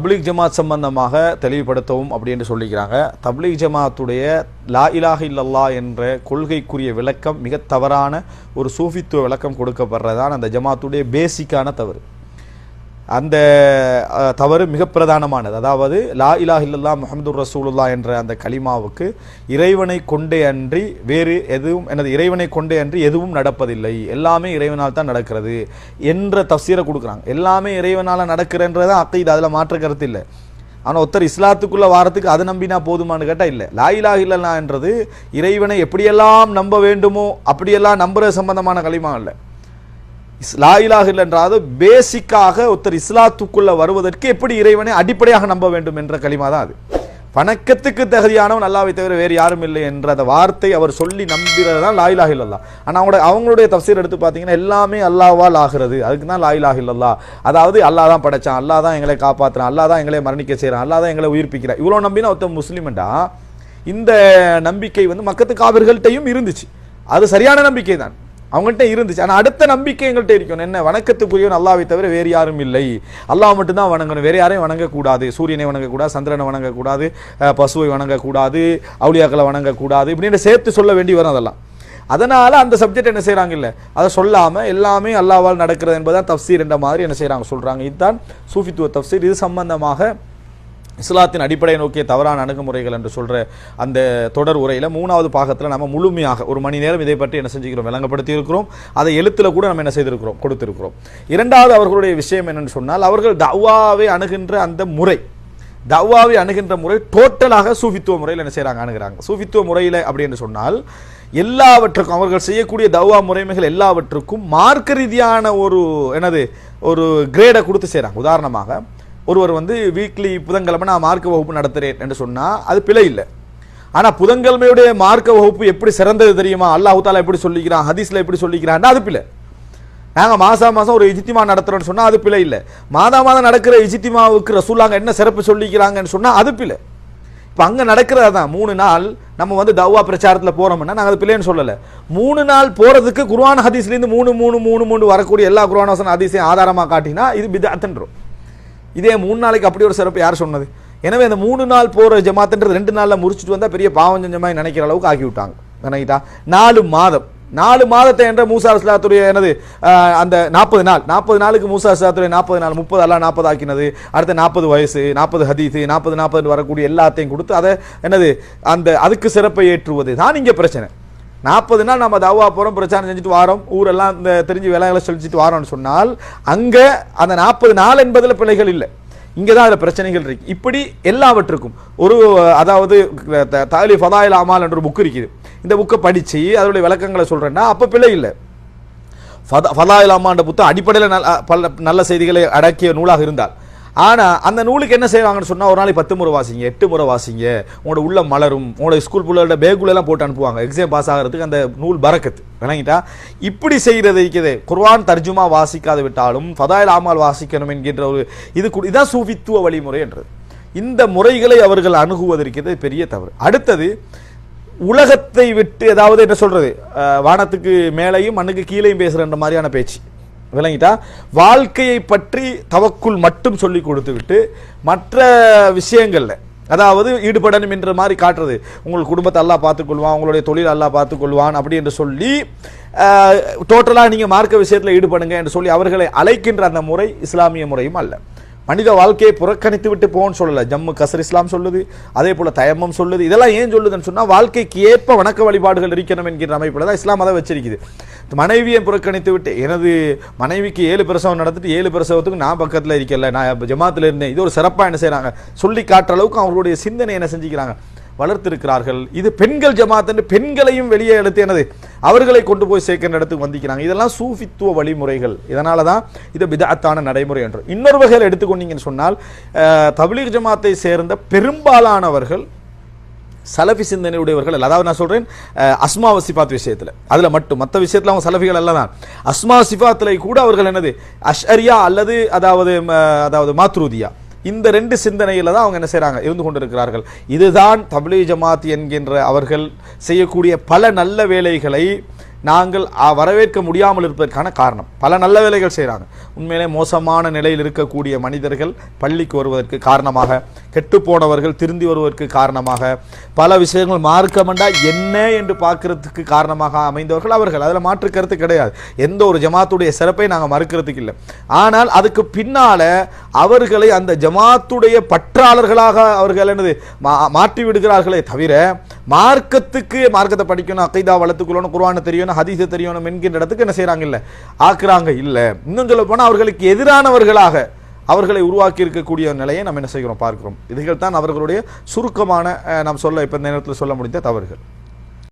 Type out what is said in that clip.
தப்லீக் ஜமாத் சம்பந்தமாக தெளிவுபடுத்தவும் அப்படின்னு சொல்லிக்கிறாங்க. தப்லீக் ஜமாத்துடைய லா இலாஹ இல்லல்லா என்ற கொள்கைக்குரிய விளக்கம் மிக தவறான ஒரு சூஃபித்துவ விளக்கம் கொடுக்கப்படுறதான் அந்த ஜமாத்துடைய பேசிக்கான தவறு. அந்த தவறு மிக பிரதானமானது. அதாவது லா இலா இல்லல்லா முகமது ரசூலுல்லா என்ற அந்த கலிமாவுக்கு இறைவனை கொண்டே அன்றி வேறு எதுவும் எனது இறைவனை கொண்டே அன்றி எதுவும் நடப்பதில்லை. எல்லாமே இறைவனால் தான் நடக்கிறது என்ற தஃசீரை கொடுக்குறாங்க. எல்லாமே இறைவனால் நடக்கிறன்றதான் அக்கீது அதில் மாற்ற கருத்து இல்லை. ஆனால் ஒருத்தர் இஸ்லாத்துக்குள்ளே வாரத்துக்கு அதை நம்பினா போதுமான்னு கேட்டால் இல்லை. லா இலாஹ என்றது இறைவனை எப்படியெல்லாம் நம்ப வேண்டுமோ அப்படியெல்லாம் நம்புற சம்பந்தமான களிமா இல்லை லாயிலாக லா இலாஹ இல்லைன்றாவது பேசிக்காக ஒருத்தர் இஸ்லாத்துக்குள்ள வருவதற்கு எப்படி இறைவனை அடிப்படையாக நம்ப வேண்டும் என்ற களிமா தான் அது. வணக்கத்துக்கு தகுதியானவன் அல்லாவை தவிர வேறு யாரும் இல்லை என்ற அந்த வார்த்தை அவர் சொல்லி நம்புகிறது தான் லாயிலாக இல்லல்லா. ஆனால் அவங்களோட அவங்களுடைய தஃசீர் எடுத்து பார்த்தீங்கன்னா எல்லாமே அல்லாவால் ஆகிறது. அதுக்கு தான் லாயிலாக இல்லல்லா. அதாவது அல்லாஹ் தான் படைச்சான் அல்லாஹ் தான் எங்களை காப்பாற்றுறான் அல்லாஹ் தான் எங்களை மரணிக்க செய்கிறான் அல்லா தான் எங்களை உயிர்ப்பிக்கிறான். இவ்வளோ நம்பினா ஒருத்தன் முஸ்லீம்டா இந்த நம்பிக்கை வந்து மக்கத்து காவிர்கள்ட்டையும் இருந்துச்சு. அது சரியான நம்பிக்கை தான் அவங்கள்ட்ட இருந்துச்சு. ஆனால் அடுத்த நம்பிக்கை எங்கள்கிட்ட இருக்கணும். என்ன? வணக்கத்துக்குரியவன் அல்லாவை தவிர வேறு யாரும் இல்லை. அல்லாஹ் மட்டும்தான் வணங்கணும். வேறு யாரையும் வணங்கக்கூடாது. சூரியனை வணங்கக்கூடாது சந்திரனை வணங்கக்கூடாது பசுவை வணங்கக்கூடாது அவுளியாக்களை வணங்கக்கூடாது இப்படின்னு சேர்த்து சொல்ல வேண்டி வரும் அதெல்லாம். அதனால் அந்த சப்ஜெக்ட் என்ன செய்கிறாங்க இல்லை அதை சொல்லாமல் எல்லாமே அல்லாவால் நடக்கிறது என்பதுதான் தஃப்சீர் என்ற மாதிரி என்ன செய்கிறாங்க சொல்கிறாங்க இதுதான் சூஃபித்துவ தஃப்சீர் இது சம்பந்தமாக இஸ்லாத்தின் அடிப்படையை நோக்கிய தவறான அணுகுமுறைகள் என்று சொல்கிற அந்த தொடர் உரையில் மூணாவது பாகத்தில் நம்ம முழுமையாக ஒரு மணி நேரம் இதை பற்றி என்ன செஞ்சுக்கிறோம் விளங்கப்படுத்தி இருக்கிறோம் அதை எழுத்தில் கூட நம்ம என்ன செய்திருக்கிறோம் கொடுத்திருக்கிறோம். இரண்டாவது அவர்களுடைய விஷயம் என்னென்னு சொன்னால் அவர்கள் தவ்வாவை அணுகின்ற அந்த முறை தவ்வாவை அணுகின்ற முறை டோட்டலாக சூஃபித்துவ முறையில் என்ன செய்கிறாங்க அணுகிறாங்க. சூஃபித்துவ முறையில் அப்படின்னு சொன்னால் எல்லாவற்றுக்கும் அவர்கள் செய்யக்கூடிய தவ்வா முறைமைகள் எல்லாவற்றுக்கும் மார்க்க ரீதியான ஒரு என்னது ஒரு கிரேடை கொடுத்து செய்கிறாங்க உதாரணமாக ஒருவர் வந்து வீக்லி புதன்கிழமை நான் மார்க்க வகுப்பு நடத்துகிறேன் என்று சொன்னால் அது பிழை இல்லை. ஆனால் புதன்கிழமையுடைய மார்க்க வகுப்பு எப்படி சிறந்தது தெரியுமா? அல்லாஹ் தாலா எப்படி சொல்லிக்கிறான்? ஹதீஸில் எப்படி சொல்லிக்கிறான் அது பிழை. நாங்கள் மாதம் மாதம் ஒரு இஜித்திமா நடத்துகிறோம்னு சொன்னால் அது பிழை இல்லை. மாதா மாதம் நடக்கிற இஜித்திமாவுக்கு ரசூலாங்க என்ன சிறப்பு சொல்லிக்கிறாங்கன்னு சொன்னால் அது பிழை. இப்போ அங்கே நடக்கிறது தான் மூணு நாள் நம்ம வந்து தவ்வா பிரச்சாரத்தில் போகிறோம்னா நாங்கள் அது பிள்ளைன்னு சொல்லலை. மூணு நாள் போகிறதுக்கு குர்ஆன் ஹதீஸ்லேருந்து மூணு மூணு மூணு மூணு வரக்கூடிய எல்லா குர்ஆன் வசன ஹதீஸையும் ஆதாரமாக காட்டினா இது பிதாத்தன்றோம். இதே மூணு நாளைக்கு அப்படி ஒரு சிறப்பு யார் சொன்னது? எனவே அந்த மூணு நாள் போகிற ஜமாத்துன்றது ரெண்டு நாளில் முடிச்சுட்டு வந்தால் பெரிய பாவம் செஞ்ச மாதிரி நினைக்கிற அளவுக்கு ஆக்கி விட்டாங்க நினைக்கிட்டா நாலு மாதம். நாலு மாதத்தை என்ற மூசா இஸ்லாத்துடைய எனது அந்த நாற்பது நாள். நாற்பது நாளுக்கு மூசா இஸ்லாத்துடைய நாற்பது நாள். முப்பது அல்லா நாற்பது ஆக்கினது. அடுத்த நாற்பது வயசு நாற்பது ஹதீஸு நாற்பது நாற்பது வரக்கூடிய எல்லாத்தையும் கொடுத்து அதை என்னது அந்த அதுக்கு சிறப்பை ஏற்றுவது. தான் இங்கே பிரச்சனை. நாற்பது நாள் நம்ம தவா போகிறோம் பிரச்சாரம் செஞ்சுட்டு வாரோம். ஊரெல்லாம் இந்த தெரிஞ்சு விலைகளை செலுத்திட்டு வாரோம்னு சொன்னால் அங்கே அந்த நாற்பது நாள் என்பதில் பிழைகள் இல்லை. இங்கே தான் அதில் பிரச்சனைகள் இருக்கு. இப்படி எல்லாவற்றுக்கும் ஒரு அதாவது த- தாலி ஃபதாயில் அமால் என்ற ஒரு புக் இருக்குது. இந்த புக்கை படித்து அதனுடைய விளக்கங்களை சொல்கிறேன்னா அப்போ பிழை இல்லை. ஃபதா ஃபதாயில் அம்மான்ற புத்தகம் அடிப்படையில் நல்ல பல நல்ல செய்திகளை அடக்கிய நூலாக இருந்தால். ஆனால் அந்த நூலுக்கு என்ன செய்வாங்கன்னு சொன்னால் ஒரு நாளைக்கு பத்து முறை வாசிங்க எட்டு முறை வாசிங்க உங்களோட உள்ள மலரும் உங்களோட ஸ்கூல் பிள்ளைகளோட பேக்குள்ள போட்டு அனுப்புவாங்க. எக்ஸாம் பாஸ் ஆகிறதுக்கு அந்த நூல் பறக்கத்து விளங்கிட்டா? இப்படி செய்யறது இருக்குது. தர்ஜுமா வாசிக்காது விட்டாலும் ஃபதாயில் ஆமால் வாசிக்கணும் என்கின்ற ஒரு இது கூட- இதான் சூஃபித்துவ வழிமுறை என்றது. இந்த முறைகளை அவர்கள் அணுகுவதற்கு பெரிய தவறு. அடுத்தது உலகத்தை விட்டு ஏதாவது என்ன சொல்கிறது வானத்துக்கு மேலேயும் மண்ணுக்கு கீழேயும் பேசுறன்ற மாதிரியான பேச்சு. விளங்கிட்டா? வாழ்க்கையை பற்றி தவக்குள் மட்டும் சொல்லி கொடுத்து விட்டு மற்ற விஷயங்களில் அதாவது ஈடுபடணும் என்ற மாதிரி காட்டுறது. உங்கள் குடும்பத்தை எல்லாம் பார்த்துக்கொள்வான் உங்களுடைய தொழில் எல்லாம் பார்த்துக்கொள்வான் அப்படி என்று சொல்லி டோட்டலாக நீங்கள் மார்க்க விஷயத்தில் ஈடுபடுங்க என்று சொல்லி அவர்களை அழைக்கின்ற அந்த முறை இஸ்லாமிய முறையும் அல்ல. மனித வாழ்க்கையை புறக்கணித்து விட்டு போன்னு சொல்லலை. ஜம்மு கசர் இஸ்லாம் சொல்லுது அதே போல தயமம் சொல்லுது. இதெல்லாம் ஏன் சொல்லுதுன்னு சொன்னால் வாழ்க்கைக்கு ஏற்ப வணக்க வழிபாடுகள் இருக்கணும் என்கிற அமைப்பில் தான் இஸ்லாம் அதை வச்சிருக்குது. மனைவியை புறக்கணித்து விட்டு எனது மனைவிக்கு ஏழு பிரசவம் நடத்திட்டு ஏழு பிரசவத்துக்கு நான் பக்கத்தில் இருக்கல நான் ஜமாத்தில் இருந்தேன். இது ஒரு சிறப்பாக என்ன செய்கிறாங்க சொல்லி காட்டுற அளவுக்கு அவர்களுடைய சிந்தனை என்ன செஞ்சுக்கிறாங்க? வளர்த்திருக்கிறார்கள். இது பெண்கள் ஜமாத்துன்னு பெண்களையும் வெளியே எடுத்து எனது அவர்களை கொண்டு போய் சேர்க்கின்ற இடத்துக்கு வந்திக்கிறாங்க. இதெல்லாம் சூஃபித்துவ வழிமுறைகள். இதனால தான் இது பிதஅத்தான நடைமுறை என்று. இன்னொரு வகையில் எடுத்துக்கொண்டீங்கன்னு சொன்னால் அஹ், ஜமாத்தை சேர்ந்த பெரும்பாலானவர்கள் சலஃபி சிந்தனை உடையவர்கள் அதாவது நான் சொல்கிறேன் அஹ், அஸ்மா சிஃபாத் விஷயத்துல. மட்டும். மற்ற விஷயத்தில் அவங்க சலஃபிகள் அல்ல தான் அஸ்மா சிஃபாத்துல கூட அவர்கள் என்னது? அஷ்அரியா அல்லது அதாவது அதாவது மாத்ரூதியா. இந்த ரெண்டு சிந்தனையில் தான் அவங்க என்ன செய்கிறாங்க இருந்து கொண்டிருக்கிறார்கள். இதுதான் தமிழ் ஜமாத் என்கின்ற அவர்கள் செய்யக்கூடிய பல நல்ல வேலைகளை நாங்கள் வரவேற்க முடியாமல் இருப்பதற்கான காரணம். பல நல்ல வேலைகள் செய்கிறாங்க உண்மையிலே மோசமான நிலையில் இருக்கக்கூடிய மனிதர்கள் பள்ளிக்கு வருவதற்கு காரணமாக கெட்டுப்போனவர்கள் திருந்தி வருவதற்கு காரணமாக பல விஷயங்கள் மார்க்கமண்டா என்ன என்று பார்க்கறதுக்கு காரணமாக அமைந்தவர்கள் அவர்கள். அதில் மாற்று கருத்து கிடையாது. எந்த ஒரு ஜமாத்துடைய சிறப்பை நாங்கள் மறுக்கிறதுக்கு இல்லை. ஆனால் அதுக்கு பின்னால அவர்களை அந்த ஜமாத்துடைய பற்றாளர்களாக அவர்கள் என்னது மா- மாற்றி விடுகிறார்களே தவிர மார்க்கத்துக்கு மார்க்கத்தை படிக்கணும் அக்கைதா வளர்த்துக்கொள்ளணும் குர்ஆனை தெரியணும் ஹதீஸை தெரியணும் என்கின்ற இடத்துக்கு என்ன செய்கிறாங்க இல்ல ஆக்குறாங்க இல்லை. இன்னும் சொல்ல போனால் அவர்களுக்கு எதிரானவர்களாக அவர்களை உருவாக்கி இருக்கக்கூடிய நிலையை நம்ம என்ன செய்கிறோம் பார்க்கிறோம். இதுகள் தான் அவர்களுடைய சுருக்கமான நாம் சொல்ல இப்போ இந்த நேரத்தில் சொல்ல முடிந்த தவறுகள்.